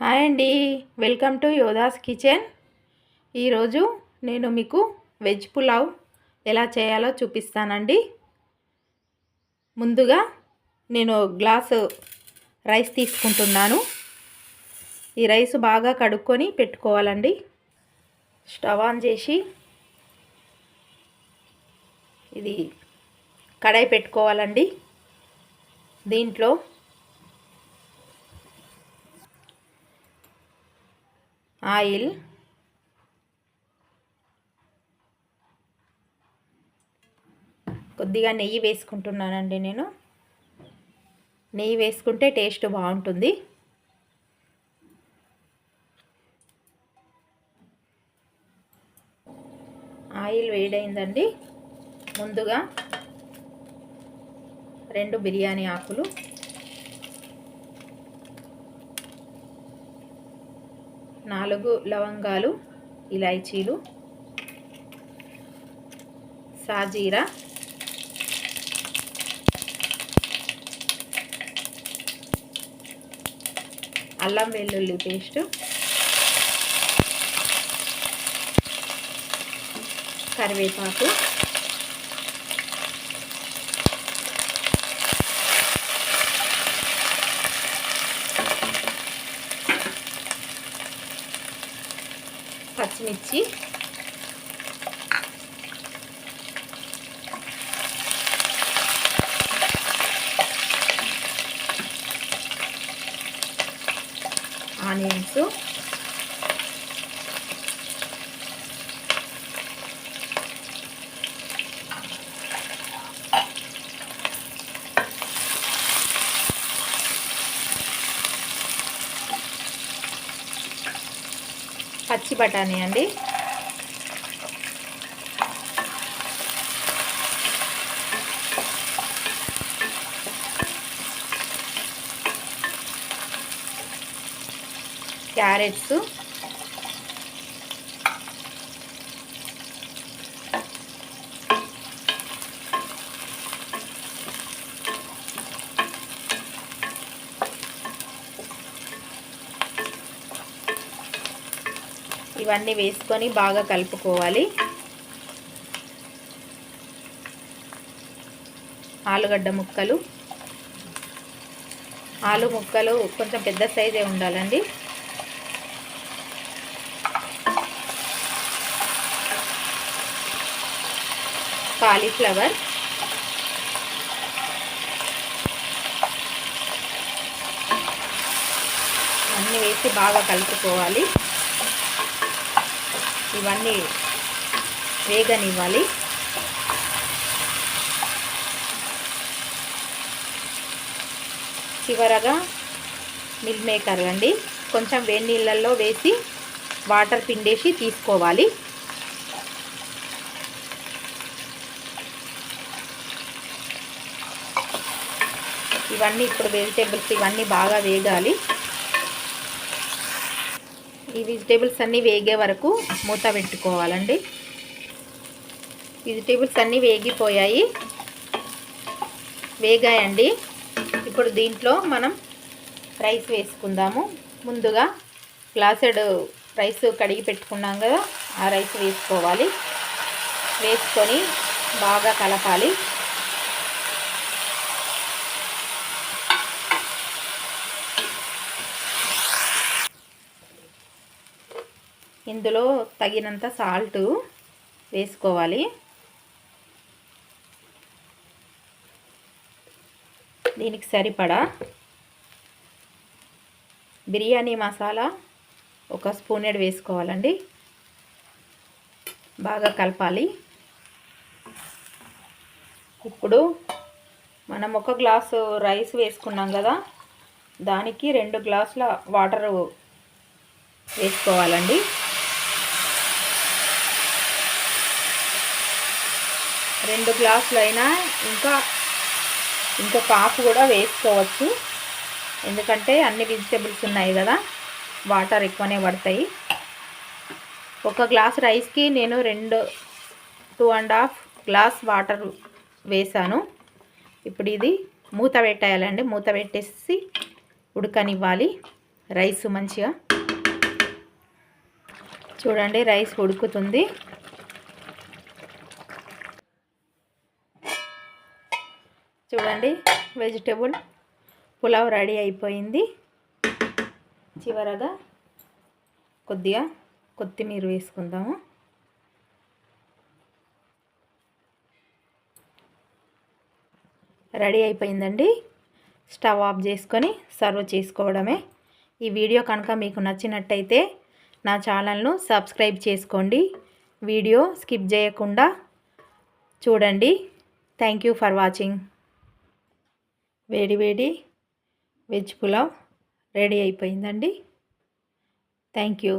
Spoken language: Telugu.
హాయ్ అండి. Welcome to Yodha's kitchen. ఈరోజు నేను మీకు వెజ్ పులావ్ ఎలా చేయాలో చూపిస్తానండి. ముందుగా నేను గ్లాసు రైస్ తీసుకుంటున్నాను. ఈ రైస్ బాగా కడుక్కొని పెట్టుకోవాలండి. స్టవ్ ఆన్ చేసి ఇది కడాయి పెట్టుకోవాలండి. దీంట్లో ఆయిల్. కొద్దిగా నెయ్యి వేసుకుంటున్నానండి నేను. నెయ్యి వేసుకుంటే టేస్ట్ బాగుంటుంది. ఆయిల్ వేడైందండి. ముందుగా రెండు బిర్యానీ ఆకులు. నాలుగు లవంగాలు ఇలాచీలు సాజీరా అల్లం వెల్లుల్లి పేస్ట్ కరివేపాకు పచ్చిమిర్చి. ఆనియన్స్. పచ్చి బఠానీ అండి. క్యారెట్స్. ఇవన్నీ వేసుకొని బాగా కలుపుకోవాలి. ఆలుగడ్డ ముక్కలు. ఆలు ముక్కలు కొంచెం పెద్ద సైజే ఉండాలండి. కాలీఫ్లవర్. అన్నీ వేసి బాగా కలుపుకోవాలి. ఇవన్నీ వేగనివ్వాలి. చివరగా మిల్ మేకర్ అండి. కొంచెం వేడి నీళ్ళల్లో వేసి వాటర్ పిండేసి తీసుకోవాలి. ఇవన్నీ ఇప్పుడు వెజిటేబుల్స్ ఇవన్నీ బాగా వేగాలి. ఈ వెజిటేబుల్స్ అన్నీ వేగే వరకు మూత పెట్టుకోవాలండి. వెజిటేబుల్స్ అన్నీ వేగిపోయాయి. వేగాయండి. ఇప్పుడు దీంట్లో మనం రైస్ వేసుకుందాము. ముందుగా గ్లాసెడ్ రైస్ కడిగి పెట్టుకున్నాం కదా ఆ రైస్ వేసుకోవాలి. వేసుకొని బాగా కలపాలి. ఇందులో తగినంత సాల్ట్ వేసుకోవాలి. దీనికి సరిపడా బిర్యానీ మసాలా ఒక స్పూనెడ్ వేసుకోవాలండి. బాగా కలపాలి. ఇప్పుడు మనం ఒక గ్లాసు రైస్ వేసుకున్నాం కదా దానికి రెండు గ్లాసుల వాటర్ వేసుకోవాలండి. రెండు గ్లాసులు అయినా ఇంకా ఇంకా కాపు కూడా వేసుకోవచ్చు. ఎందుకంటే అన్ని వెజిటేబుల్స్ ఉన్నాయి కదా వాటర్ ఎక్కువనే పడతాయి. ఒక గ్లాస్ రైస్కి నేను రెండు two and half glass water వేసాను. ఇప్పుడు ఇది మూత పెట్టేయాలండి. మూత పెట్టేసి ఉడకనివ్వాలి. రైస్ మంచిగా. చూడండి రైస్ ఉడుకుతుంది. చూడండి వెజిటేబుల్ పులావ్ రెడీ అయిపోయింది. చివరగా కొద్దిగా కొత్తిమీర వేసుకుందాము. రెడీ అయిపోయిందండి. స్టవ్ ఆఫ్ చేసుకొని సర్వ్ చేసుకోవడమే. ఈ వీడియో కనుక మీకు నచ్చినట్టయితే నా ఛానల్ను సబ్స్క్రైబ్ చేసుకోండి. వీడియో స్కిప్ చేయకుండా చూడండి. Thank you for watching. వేడి వేడి వెజ్ పులావ్ రెడీ అయిపోయిందండి. Thank you.